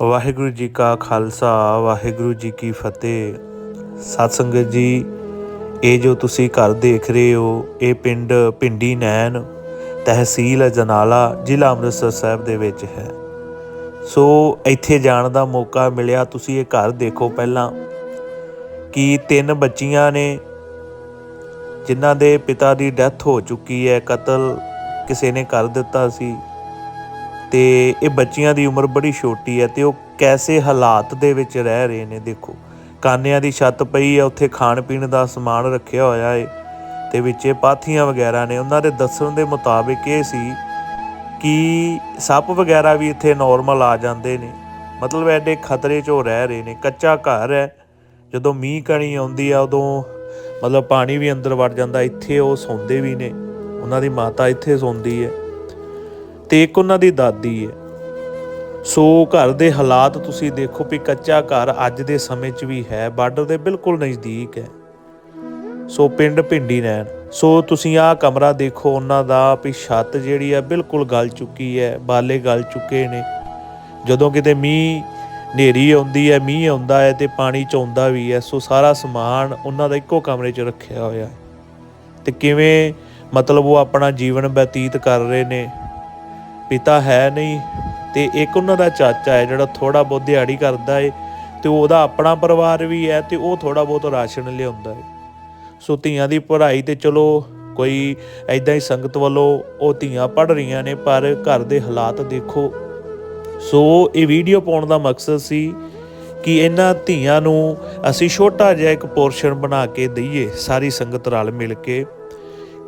ਵਾਹਿਗੁਰੂ ਜੀ ਕਾ ਖਾਲਸਾ, ਵਾਹਿਗੁਰੂ ਜੀ ਕੀ ਫਤਿਹ। ਸਤ ਸੰਗਤ ਜੀ, ਇਹ ਜੋ ਤੁਸੀਂ ਘਰ ਦੇਖ ਰਹੇ ਹੋ, ਇਹ ਪਿੰਡ ਪਿੰਡੀ ਨੈਣ ਤਹਿਸੀਲ ਅਜਨਾਲਾ ਜ਼ਿਲ੍ਹਾ ਅੰਮ੍ਰਿਤਸਰ ਸਾਹਿਬ ਦੇ ਵਿੱਚ ਹੈ। ਸੋ ਇੱਥੇ ਜਾਣ ਦਾ ਮੌਕਾ ਮਿਲਿਆ, ਤੁਸੀਂ ਇਹ ਘਰ ਦੇਖੋ ਪਹਿਲਾਂ ਕਿ ਤਿੰਨ ਬੱਚੀਆਂ ਨੇ, ਜਿਨ੍ਹਾਂ ਦੇ ਪਿਤਾ ਦੀ ਡੈਥ ਹੋ ਚੁੱਕੀ ਹੈ, ਕਤਲ ਕਿਸੇ ਨੇ ਕਰ ਦਿੱਤਾ ਸੀ। ਤੇ ਇਹ ਬੱਚੀਆਂ ਦੀ ਉਮਰ ਬੜੀ ਛੋਟੀ ਹੈ ਤੇ ਉਹ ਕੈਸੇ ਹਾਲਾਤ ਦੇ ਵਿੱਚ ਰਹਿ ਰਹੇ ਨੇ ਦੇਖੋ। ਕਾਨਿਆਂ ਦੀ ਛੱਤ ਪਈ ਹੈ, ਉੱਥੇ ਖਾਣ ਪੀਣ ਦਾ ਸਮਾਨ ਰੱਖਿਆ ਹੋਇਆ ਹੈ ਤੇ ਇਹ ਪਾਥੀਆਂ ਵਗੈਰਾ ਨੇ। ਉਹਨਾਂ ਦੇ ਦੱਸਣ ਦੇ ਮੁਤਾਬਿਕ ਇਹ ਸੀ ਕਿ ਸੱਪ ਵਗੈਰਾ ਵੀ ਇੱਥੇ ਨਾਰਮਲ ਆ ਜਾਂਦੇ ਨੇ। ਮਤਲਬ ਐਡੇ ਖਤਰੇ 'ਚ ਉਹ ਰਹਿ ਰਹੇ ਨੇ। ਕੱਚਾ ਘਰ ਹੈ। ਜਦੋਂ ਮੀਂਹ ਕਣੀ ਆਉਂਦੀ ਆ, ਉਦੋਂ ਮਤਲਬ ਪਾਣੀ ਵੀ ਅੰਦਰ ਵੜ ਜਾਂਦਾ। ਇੱਥੇ ਉਹ ਸੌਂਦੇ ਵੀ ਨੇ। ਉਹਨਾਂ ਦੀ ਮਾਤਾ ਇੱਥੇ ਸੌਂਦੀ ਹੈ। ਤੇ ਇੱਕ ਉਹਨਾਂ ਦੀ ਦਾਦੀ ਹੈ ਸੋ ਘਰ ਦੇ ਹਾਲਾਤ ਤੁਸੀਂ ਦੇਖੋ ਵੀ ਕੱਚਾ ਘਰ ਅੱਜ ਦੇ ਸਮੇਂ 'ਚ ਵੀ ਹੈ, ਬਾਰਡਰ ਦੇ ਬਿਲਕੁਲ ਨਜ਼ਦੀਕ ਹੈ। ਸੋ ਪਿੰਡ ਭਿੰਡੀ ਨੈਣ ਸੋ ਤੁਸੀਂ ਆਹ ਕਮਰਾ ਦੇਖੋ, ਉਹਨਾਂ ਦਾ ਵੀ ਛੱਤ ਜਿਹੜੀ ਆ ਬਿਲਕੁਲ ਗਲ ਚੁੱਕੀ ਹੈ, ਬਾਲੇ ਗਲ ਚੁੱਕੇ ਨੇ। ਜਦੋਂ ਕਿਤੇ ਮੀਂਹ ਹਨੇਰੀ ਆਉਂਦੀ ਹੈ, ਮੀਂਹ ਆਉਂਦਾ ਹੈ ਤੇ ਪਾਣੀ ਚੌਂਦਾ ਵੀ ਹੈ, ਸੋ ਸਾਰਾ ਸਮਾਨ ਉਹਨਾਂ ਦਾ ਇੱਕੋ ਕਮਰੇ 'ਚ ਰੱਖਿਆ ਹੋਇਆ ਹੈ। ਤੇ ਕਿਵੇਂ ਮਤਲਬ ਉਹ ਆਪਣਾ ਜੀਵਨ ਬਤੀਤ ਕਰ ਰਹੇ ਨੇ ਪਿਤਾ ਹੈ ਨਹੀਂ ਤੇ ਇੱਕ ਉਹਨਾਂ ਦਾ ਚਾਚਾ ਹੈ ਜਿਹੜਾ ਥੋੜਾ ਬਹੁਤ ਦਿਹਾੜੀ ਕਰਦਾ ਏ ਤੇ ਉਹਦਾ ਆਪਣਾ ਪਰਿਵਾਰ ਵੀ ਹੈ ਤੇ ਉਹ ਥੋੜਾ ਬਹੁਤ ਰਾਸ਼ਨ ਲਿਆਉਂਦਾ ਏ। ਸੋ ਧੀਆਂ ਦੀ ਪੜ੍ਹਾਈ ਤੇ ਚਲੋ ਕੋਈ ਐਦਾਂ ਹੀ ਸੰਗਤ ਵੱਲੋਂ ਉਹ ਧੀਆਂ ਪੜ੍ਹ ਰਹੀਆਂ ਨੇ, ਪਰ ਘਰ ਦੇ ਹਾਲਾਤ ਦੇਖੋ। ਸੋ ਇਹ ਵੀਡੀਓ ਪਾਉਣ ਦਾ ਮਕਸਦ ਸੀ ਕਿ ਇਹਨਾਂ ਧੀਆਂ ਨੂੰ ਅਸੀਂ ਛੋਟਾ ਜਿਹਾ ਇੱਕ ਪੋਰਸ਼ਨ ਬਣਾ ਕੇ ਦਈਏ, ਸਾਰੀ ਸੰਗਤ ਰਲ ਮਿਲ ਕੇ,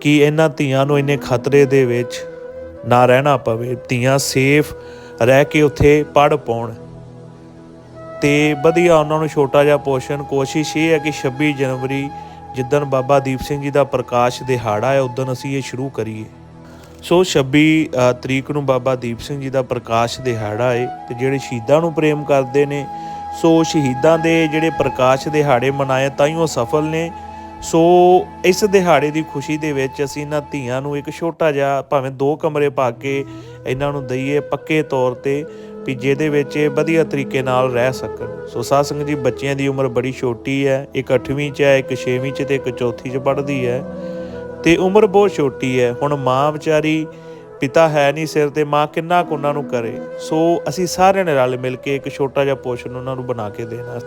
ਕਿ ਇਹਨਾਂ ਧੀਆਂ ਨੂੰ ਇੰਨੇ ਖਤਰੇ ਦੇ ਵਿੱਚ ਨਾ ਰਹਿਣਾ ਪਵੇ, ਧੀਆਂ ਸੇਫ ਰਹਿ ਕੇ ਉੱਥੇ ਪੜ ਪਾਉਣ। ਤੇ ਵਧੀਆ ਉਹਨਾਂ ਨੂੰ ਛੋਟਾ ਜਿਹਾ ਪੋਸ਼ਨ ਕੋਸ਼ਿਸ਼ ਇਹ ਹੈ ਕਿ 26 ਜਨਵਰੀ ਜਿੱਦਣ ਬਾਬਾ ਦੀਪ ਸਿੰਘ ਜੀ ਦਾ ਪ੍ਰਕਾਸ਼ ਦਿਹਾੜਾ ਹੈ, ਉਦੋਂ ਅਸੀਂ ਇਹ ਸ਼ੁਰੂ ਕਰੀਏ। ਸੋ 26 ਤਰੀਕ ਨੂੰ ਬਾਬਾ ਦੀਪ ਸਿੰਘ ਜੀ ਦਾ ਪ੍ਰਕਾਸ਼ ਦਿਹਾੜਾ ਹੈ ਤੇ ਜਿਹੜੇ ਸ਼ਹੀਦਾਂ ਨੂੰ ਪ੍ਰੇਮ ਕਰਦੇ ਨੇ, ਸੋ ਸ਼ਹੀਦਾਂ ਦੇ ਜਿਹੜੇ ਪ੍ਰਕਾਸ਼ ਦਿਹਾੜੇ ਮਨਾਏ ਤਾਂ ਹੀ ਉਹ ਸਫਲ ਨੇ। ਸੋ ਇਸ ਦਿਹਾੜੇ ਦੀ ਖੁਸ਼ੀ ਦੇ ਵਿੱਚ ਅਸੀਂ ਇਹਨਾਂ ਧੀਆਂ ਨੂੰ ਇੱਕ ਛੋਟਾ ਜਿਹਾ ਭਾਵੇਂ ਦੋ ਕਮਰੇ ਪਾ ਕੇ ਇਹਨਾਂ ਨੂੰ ਦਈਏ ਪੱਕੇ ਤੌਰ ਤੇ ਵੀ ਜਿਹਦੇ ਵਿੱਚ ਇਹ ਵਧੀਆ ਤਰੀਕੇ ਨਾਲ ਰਹਿ ਸਕਣ। ਸੋ ਸਾਧ ਸੰਗਤ ਜੀ, ਬੱਚਿਆਂ ਦੀ ਉਮਰ ਬੜੀ ਛੋਟੀ ਹੈ, ਇੱਕ 8ਵੀਂ ਚ ਹੈ, ਇੱਕ 6ਵੀਂ ਚ ਤੇ ਇੱਕ ਚੌਥੀ ਚ ਪੜ੍ਹਦੀ ਹੈ ਤੇ ਉਮਰ ਬਹੁਤ ਛੋਟੀ ਹੈ। ਹੁਣ ਮਾਂ ਵਿਚਾਰੀ ਪਿਤਾ ਹੈ ਨਹੀਂ ਸਿਰ ਤੇ ਮਾਂ ਕਿੰਨਾ ਕੁ ਉਹਨਾਂ ਨੂੰ ਕਰੇ। ਸੋ ਅਸੀਂ ਸਾਰਿਆਂ ਨੇ ਰਲ ਮਿਲ ਕੇ ਇੱਕ ਛੋਟਾ ਜਿਹਾ ਪੋਸ਼ਨ ਉਹਨਾਂ ਨੂੰ ਬਣਾ ਕੇ ਦੇਣਾ।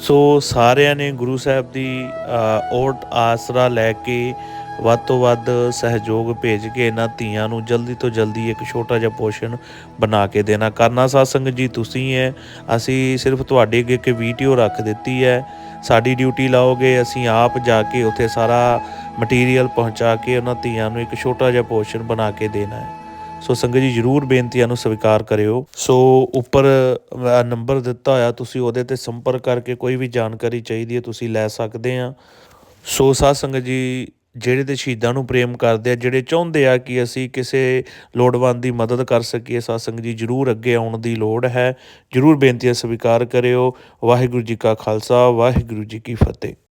ਸੋ ਸਾਰਿਆਂ ਨੇ ਗੁਰੂ ਸਾਹਿਬ ਦੀ ਅ, ਓਟ ਆਸਰਾ ਲੈ ਕੇ ਵੱਧ ਤੋਂ ਵੱਧ ਸਹਿਯੋਗ ਭੇਜ ਕੇ ਇਹਨਾਂ ਧੀਆਂ ਨੂੰ ਜਲਦੀ ਤੋਂ ਜਲਦੀ ਇੱਕ ਛੋਟਾ ਜਿਹਾ ਪੋਸ਼ਨ ਬਣਾ ਕੇ ਦੇਣਾ। ਕਰਨਾ ਸਾਧ ਸੰਗਤ ਜੀ ਤੁਸੀਂ ਹੈ ਅਸੀਂ ਸਿਰਫ ਤੁਹਾਡੇ ਅੱਗੇ ਇੱਕ ਵੀਡੀਓ ਰੱਖ ਦਿੱਤੀ ਹੈ ਸਾਡੀ ਡਿਊਟੀ ਲਾਓਗੇ ਅਸੀਂ ਆਪ ਜਾ ਕੇ ਉੱਥੇ ਸਾਰਾ ਮਟੀਰੀਅਲ ਪਹੁੰਚਾ ਕੇ ਉਹਨਾਂ ਧੀਆਂ ਨੂੰ ਇੱਕ ਛੋਟਾ ਜਿਹਾ ਪੋਰਸ਼ਨ ਬਣਾ ਕੇ ਦੇਣਾ ਹੈ। ਸੋ ਸੰਗਤ ਜੀ ਜਰੂਰ ਬੇਨਤੀਆਂ ਨੂੰ ਸਵੀਕਾਰ ਕਰਿਓ। ਸੋ ਉੱਪਰ ਨੰਬਰ ਦਿੱਤਾ ਹੋਇਆ, ਤੁਸੀਂ ਉਹਦੇ ਤੇ ਸੰਪਰਕ ਕਰਕੇ ਕੋਈ ਵੀ ਜਾਣਕਾਰੀ ਚਾਹੀਦੀ ਹੈ ਤੁਸੀਂ ਲੈ ਸਕਦੇ ਆ ਸੋ ਸਾਧ ਸੰਗਤ ਜੀ, ਜਿਹੜੇ ਤੇ ਸ਼ਹੀਦਾਂ ਨੂੰ ਪ੍ਰੇਮ ਕਰਦੇ ਆ, ਜਿਹੜੇ ਚਾਹੁੰਦੇ ਆ ਕਿ ਅਸੀਂ ਕਿਸੇ ਲੋੜਵੰਦ ਦੀ ਮਦਦ ਕਰ ਸਕੀਏ, ਸਾਧ ਸੰਗਤ ਜੀ ਜਰੂਰ ਅੱਗੇ ਆਉਣ ਦੀ ਲੋੜ ਹੈ। ਜਰੂਰ ਬੇਨਤੀਆਂ ਸਵੀਕਾਰ ਕਰਿਓ। ਵਾਹਿਗੁਰੂ ਜੀ ਕਾ ਖਾਲਸਾ, ਵਾਹਿਗੁਰੂ ਜੀ ਕੀ ਫਤਿਹ।